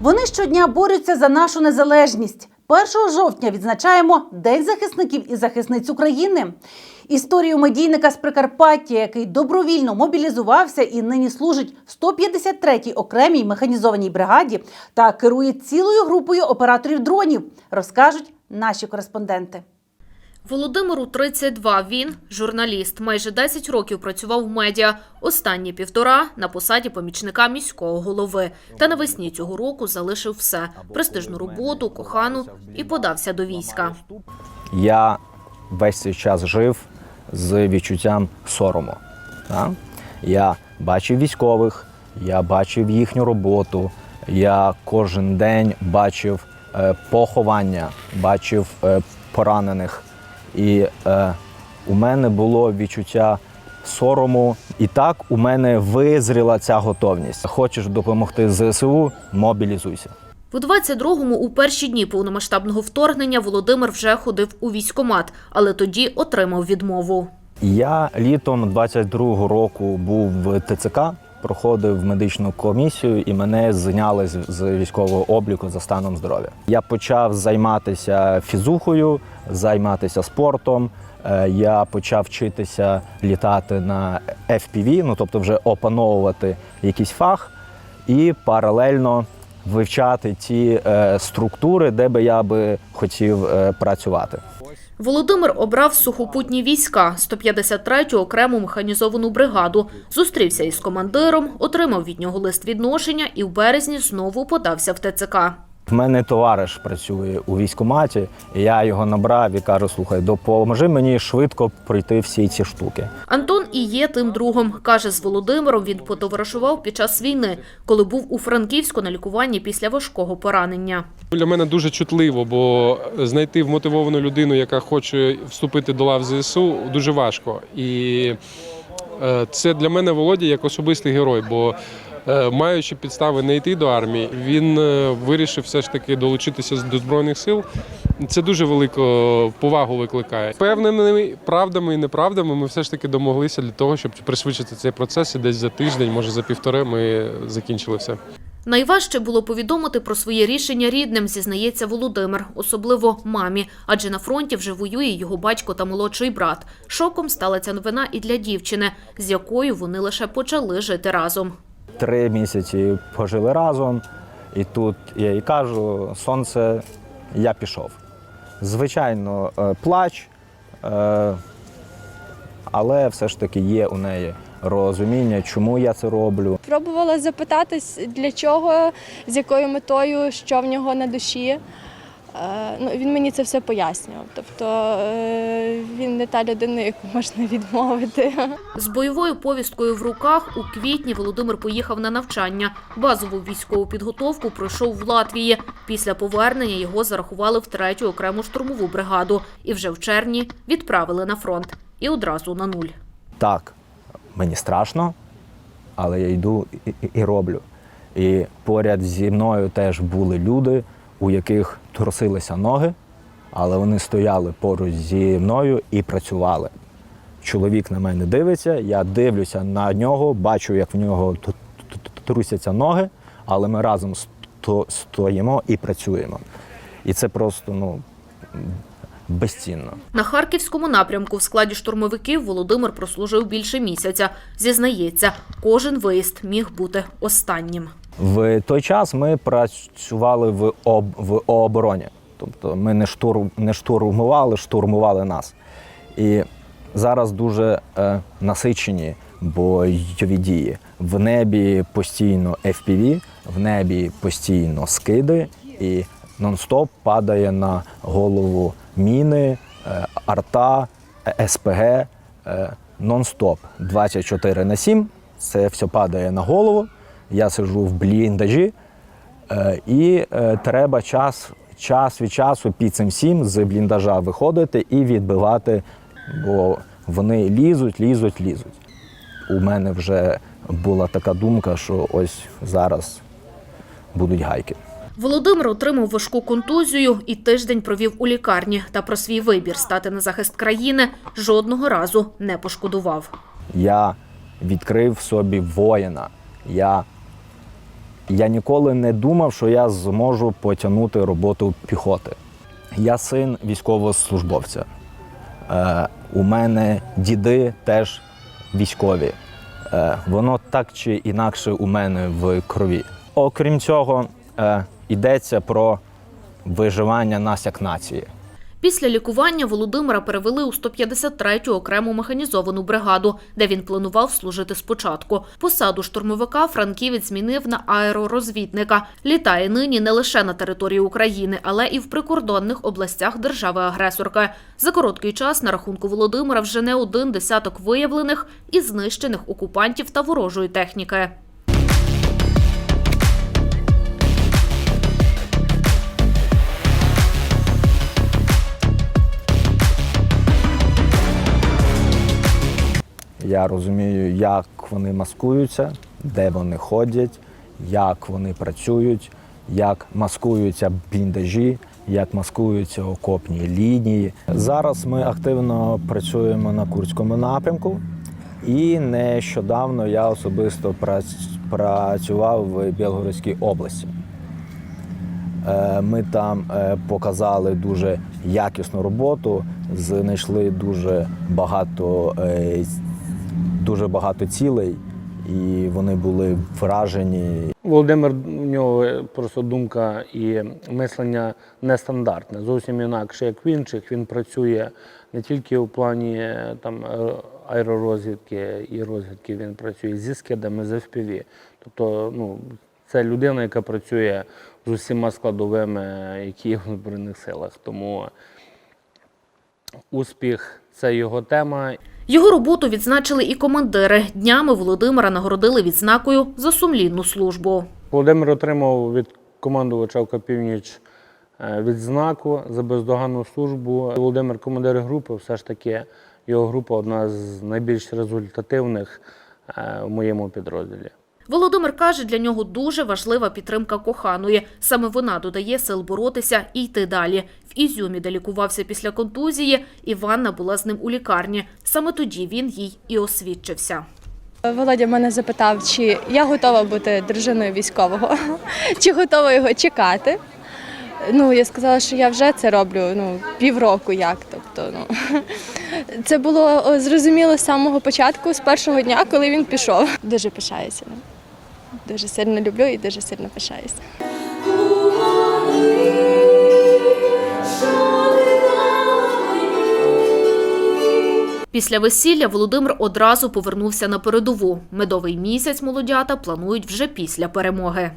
Вони щодня борються за нашу незалежність. 1 жовтня відзначаємо День захисників і захисниць України. Історію медійника з Прикарпаття, який добровільно мобілізувався і нині служить в 153-й окремій механізованій бригаді та керує цілою групою операторів дронів, розкажуть наші кореспонденти. Володимиру 32. Він журналіст. Майже 10 років працював в медіа. Останні півтора на посаді помічника міського голови. Та навесні цього року залишив все: престижну роботу, кохану і подався до війська. я весь цей час жив з відчуттям сорому. Я бачив військових, я бачив їхню роботу, я кожен день бачив е, поховання, бачив е, поранених. І е, у мене було відчуття сорому. І так у мене визріла ця готовність. Хочеш допомогти ЗСУ, мобілізуйся. У 22-му, у перші дні повномасштабного вторгнення, Володимир вже ходив у військкомат, але тоді отримав відмову. Я літом 22-го року був в ТЦК, проходив медичну комісію, і мене зняли з- військового обліку за станом здоров'я. Я почав займатися фізухою, займатися спортом. Е, Я почав вчитися літати на FPV, ну тобто вже опановувати якийсь фах, і паралельно вивчати ті е, структури, де би я би хотів е, працювати. Володимир обрав сухопутні війська 153-ю окрему механізовану бригаду. Зустрівся із командиром, отримав від нього лист відношення і в березні знову подався в ТЦК. В мене товариш працює у військкоматі, і я його набрав і кажу: слухай, допоможи мені швидко пройти всі ці штуки. Антон і є тим другом. Каже, з Володимиром він потоваришував під час війни, коли був у Франківську на лікуванні після важкого поранення. Для мене дуже чутливо, бо знайти вмотивовану людину, яка хоче вступити до лав ЗСУ, дуже важко. І е, це для мене Володя як особистий герой, бо маючи підстави не йти до армії, він е, вирішив все ж таки долучитися до збройних сил. Це дуже велику повагу викликає. Певними правдами і неправдами ми все ж таки домоглися для того, щоб пришвидшити цей процес. І десь за тиждень, може за півтори, ми закінчили все. Найважче було повідомити про своє рішення рідним, зізнається Володимир, особливо мамі, адже на фронті вже воює його батько та молодший брат. Шоком стала ця новина і для дівчини, з якою вони лише почали жити разом. Три місяці пожили разом, і тут я їй кажу: сонце, я пішов. Звичайно, е, плач, е, але все ж таки є у неї розуміння, чому я це роблю. Пробувала запитатись, для чого, з якою метою, що в нього на душі. Е, Ну, він мені це все пояснював. Тобто е, він не та людина, яку можна відмовити. З бойовою повісткою в руках у квітні Володимир поїхав на навчання. Базову військову підготовку пройшов в Латвії. Після повернення його зарахували в третю окрему штурмову бригаду і вже в червні відправили на фронт. І одразу на нуль. Так, мені страшно, але я йду і, і, і роблю. І поряд зі мною теж були люди, у яких трусилися ноги, але вони стояли поруч зі мною і працювали. Чоловік на мене дивиться, я дивлюся на нього, бачу, як в нього трусяться ноги, але ми разом стоїмо і працюємо. І це просто ну, безцінно. На харківському напрямку в складі штурмовиків Володимир прослужив більше місяця. Зізнається, кожен виїзд міг бути останнім. В той час ми працювали в, об, в обороні. Тобто ми не, штурм, не штурмували, штурмували нас. І зараз дуже е, насичені бойові дії. В небі постійно FPV, в небі постійно скиди, і нон-стоп падає на голову міни, е, арта, е, СПГ. е, Нон-стоп 24 на 7. Це все падає на голову. Я сиджу в бліндажі, е, і е, треба час, час від часу під цим всім з бліндажа виходити і відбивати, бо вони лізуть, лізуть, лізуть. У мене вже була така думка, що ось зараз будуть гайки. Володимир отримав важку контузію і тиждень провів у лікарні. Та про свій вибір стати на захист країни жодного разу не пошкодував. Я відкрив собі воїна. Я Я ніколи не думав, що я зможу потягнути роботу піхоти. Я син військовослужбовця. Е, у мене діди теж військові. Е, воно так чи інакше у мене в крові. Окрім цього, е, йдеться про виживання нас як нації. Після лікування Володимира перевели у 153-ю окрему механізовану бригаду, де він планував служити спочатку. Посаду штурмовика франківець змінив на аеророзвідника. Літає нині не лише на території України, але і в прикордонних областях держави-агресорки. За короткий час на рахунку Володимира вже не один десяток виявлених і знищених окупантів та ворожої техніки. Я розумію, як вони маскуються, де вони ходять, як вони працюють, як маскуються бліндажі, як маскуються окопні лінії. Зараз ми активно працюємо на Курському напрямку, і нещодавно я особисто працював в Білгородській області. Е, Ми там е, показали дуже якісну роботу, знайшли дуже багато, е, дуже багато цілей, і вони були вражені. Володимир у нього просто думка і мислення нестандартне, зовсім інакше, як в інших. Він працює не тільки у плані е, там е, аеророзвідки і розвідки, він працює зі скидами, з FPV. Тобто, ну, це людина, яка працює з усіма складовими, які є в Збройних силах. Тому успіх це його тема. Його роботу відзначили і командири. Днями Володимира нагородили відзнакою за сумлінну службу. Володимир отримав від командувача ОК «Північ» е, відзнаку за бездоганну службу. Володимир командир групи, все ж таки його група одна з найбільш результативних е, в моєму підрозділі. Володимир каже, для нього дуже важлива підтримка коханої. Саме вона додає сил боротися і йти далі. В Ізюмі, де лікувався після контузії, Іванна була з ним у лікарні. Саме тоді він їй і освідчився. Володя мене запитав, чи я готова бути дружиною військового, чи готова його чекати. Ну, я сказала, що я вже це роблю ну, півроку як. Тобто, ну, це було зрозуміло з самого початку, з першого дня, коли він пішов. Дуже пишаюся. Дуже сильно люблю і дуже сильно пишаюся. Після весілля Володимир одразу повернувся на передову. Медовий місяць молодята планують вже після перемоги.